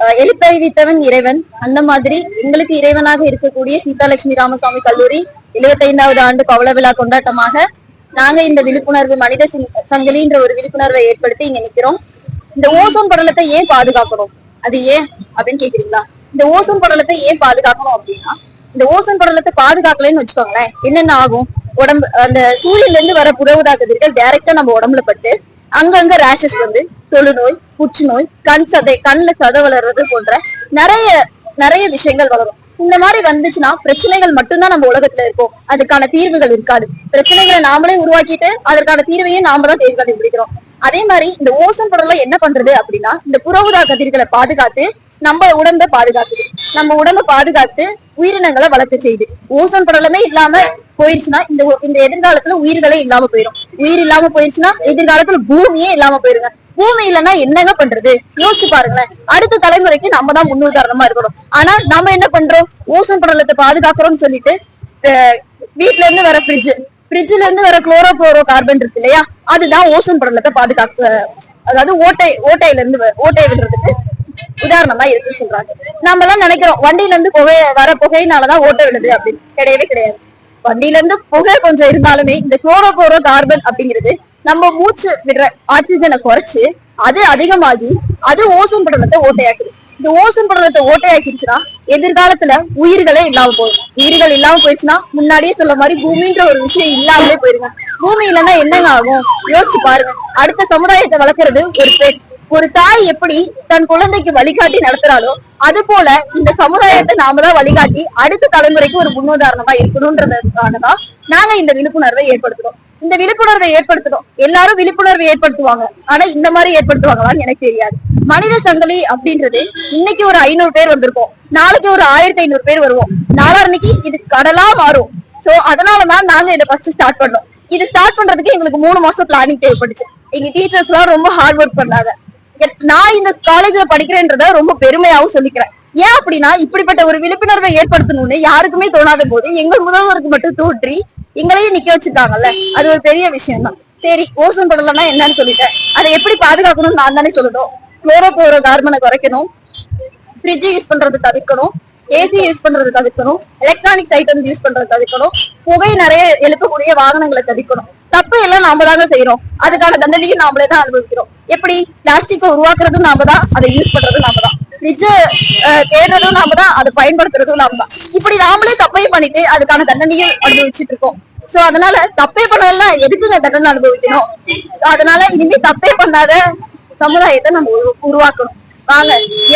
அஹ், எழுத்தறிவித்தவன் இறைவன். அந்த மாதிரி எங்களுக்கு இறைவனாக இருக்கக்கூடிய சீதாலட்சுமி ராமசாமி கல்லூரி எழுபத்தைந்தாவது ஆண்டு பவள விழா கொண்டாட்டமாக நாங்க இந்த விழிப்புணர்வு மனித சிங்- சங்கிலின்ற ஒரு விழிப்புணர்வை ஏற்படுத்தி இங்க நிக்கிறோம். இந்த ஓசோன் படலத்தை ஏன் பாதுகாக்கணும்? அது ஏன் அப்படின்னு கேக்குறீங்களா? இந்த ஓசோன் படலத்தை ஏன் பாதுகாக்கணும் அப்படின்னா இந்த ஓசோன் படலத்தை பாதுகாக்கலைன்னு வச்சுக்கோங்களேன் என்னென்ன ஆகும்? உடம்பு அந்த சூரியன்ல இருந்து வர புறவுதா கதிர்கள் டைரக்டா நம்ம உடம்புல பட்டு அங்கங்க ரேஷஸ் வந்து தொழுநோய் புற்றுநோய் கண் சதை கண்ணுல சதை வளர்றது போன்ற நிறைய நிறைய விஷயங்கள் வளரும். இந்த மாதிரி வந்துச்சுன்னா பிரச்சனைகள் மட்டும்தான் நம்ம உலகத்துல இருக்கும். அதுக்கான தீர்வுகள் இருக்காது. பிரச்சனைகளை நாமளே உருவாக்கிட்டு அதற்கான தீர்வையும் நாம தான் தேடி கண்டுபிடிக்கிறோம். அதே மாதிரி இந்த ஓசோன் படலம் என்ன பண்றது அப்படின்னா இந்த புறவுதா கதிர்களை பாதுகாத்து நம்ம உடம்ப பாதுகாக்குது. நம்ம உடம்ப பாதுகாத்து உயிரினங்களை வளர்க்க செய்யுது. ஓசோன் படலமே இல்லாம போயிருச்சுன்னா இந்த இந்த எதிர்காலத்துல உயிர்களே இல்லாம போயிடும் உயிர் இல்லாம போயிருச்சுன்னா எதிர்காலத்துல பூமியே இல்லாம போயிருங்க. பூமி இல்லைன்னா என்னங்க பண்றது? யோசிச்சு பாருங்களேன். அடுத்த தலைமுறைக்கு நம்ம தான் முன்னுதாரணமா இருக்கணும். ஆனா நம்ம என்ன பண்றோம்? ஓசோன் படலத்தை பாதுகாக்கிறோம்னு சொல்லிட்டு வீட்டுல வீட்ல இருந்து வர ஃப்ரிட்ஜ் ஃப்ரிட்ஜ்ல இருந்து வர குளோரோ குளோரோ கார்பன் இருக்கு இல்லையா? அதுதான் ஓசோன் படலத்தை பாதுகாக்க அதாவது ஓட்டை ஓட்டையில இருந்து ஓட்டை விடுறதுக்கு உதாரணமா இருக்குன்னு சொல்றாங்க. நம்ம எல்லாம் நினைக்கிறோம் வண்டியில இருந்து புகை வர புகையினாலதான் ஓட்டை விடுது அப்படின்னு. கிடையவே கிடையாது. வண்டியில இருந்து புகை கொஞ்சம் இருந்தாலுமே இந்த குளோரோ குளோரோ கார்பன் அப்படிங்கிறது நம்ம மூச்சு விடுற ஆக்சிஜனை குறைச்சு அது அதிகமாகி அது ஓசோன் படலத்தை ஓட்டையாக்குது. இந்த ஓசோன் படலத்தை ஓட்டையாக்கிடுச்சுன்னா எதிர்காலத்துல உயிர்களே இல்லாம போயிடும். உயிர்கள் இல்லாம போயிடுச்சுன்னா முன்னாடியே சொல்ல மாதிரி பூமின்ற ஒரு விஷயம் இல்லாமலே போயிருங்க பூமி இல்லைன்னா என்னங்க ஆகும்? யோசிச்சு பாருங்க. அடுத்த சமுதாயத்தை வளர்க்கறது ஒரு பெண். ஒரு தாய் எப்படி தன் குழந்தைக்கு வழிகாட்டி நடத்துறாளோ அது போல இந்த சமுதாயத்தை நாம தான் வழிகாட்டி அடுத்த தலைமுறைக்கு ஒரு முன்னுதாரணமா இருக்கணும்ன்றதுக்காகதான் நாங்க இந்த விழிப்புணர்வை ஏற்படுத்துறோம். இந்த விழிப்புணர்வை ஏற்படுத்தணும். எல்லாரும் விழிப்புணர்வை ஏற்படுத்துவாங்க. ஆனா இந்த மாதிரி ஏற்படுத்துவாங்களான்னு எனக்கு தெரியாது. மனித சங்கிலி அப்படின்றது இன்னைக்கு ஒரு ஐநூறு பேர் வந்திருக்கோம். நாளைக்கு ஒரு ஆயிரத்தி ஐநூறு பேர் வருவோம். நாளான்னைக்கு இது கடலா மாறும். சோ அதனாலதான் நாங்க இதை ஃபர்ஸ்ட் ஸ்டார்ட் பண்ணோம். இது ஸ்டார்ட் பண்றதுக்கு எங்களுக்கு மூணு மாசம் பிளானிங் தேவைப்பட்டுச்சு எங்க டீச்சர்ஸ் எல்லாம் ரொம்ப ஹார்ட் ஒர்க் பண்ணாங்க. நான் இந்த காலேஜ்ல படிக்கிறேன்றத ரொம்ப பெருமையாவும் சொல்லிக்கிறேன். ஏன் அப்படின்னா இப்படிப்பட்ட ஒரு விழிப்புணர்வை ஏற்படுத்தணும்னு யாருக்குமே தோணாத போது எங்க முதல்வருக்கு மட்டும் தோற்றி எங்களையும் நிக்க வச்சிருக்காங்கல்ல அது ஒரு பெரிய விஷயம் தான் சரி ஓசோன் படலம்னா என்னன்னு சொல்லிட்டேன். அதை எப்படி பாதுகாக்கணும்னு நான் தானே சொல்லணும். குளோரோ போரோ கார்பனை குறைக்கணும். ஃப்ரிட்ஜ் யூஸ் பண்றது தவிர்க்கணும். ஏசி யூஸ் பண்றது தவிர்க்கணும். எலக்ட்ரானிக்ஸ் ஐட்டம்ஸ் யூஸ் பண்றது தவிர்க்கணும். புகை நிறைய எழுப்பக்கூடிய வாகனங்களை தவிர்க்கணும். தப்பு எல்லாம் நாம தாங்க செய்யறோம் அதுக்கான தண்டனையும் நாமளே தான் அனுபவிக்கிறோம். எப்படி? பிளாஸ்டிக்கை உருவாக்குறதும் நாம தான் அதை யூஸ் பண்றதும் நாம தான். நிஜ தேடுறதும் நாம தான் அதை பயன்படுத்துறதும் நாம தான் இப்படி நாமளே தப்பையும் பண்ணிட்டு அதுக்கான தண்டனையும் அனுபவிச்சுட்டு இருக்கோம். சோ அதனால தப்பே பண்ணலாம் எதுக்குங்க தண்டனை அனுபவிக்கணும்? அதனால இனிமே தப்பே பண்ணாத சமுதாயத்தை நம்ம உருவாக்கணும். வாங்க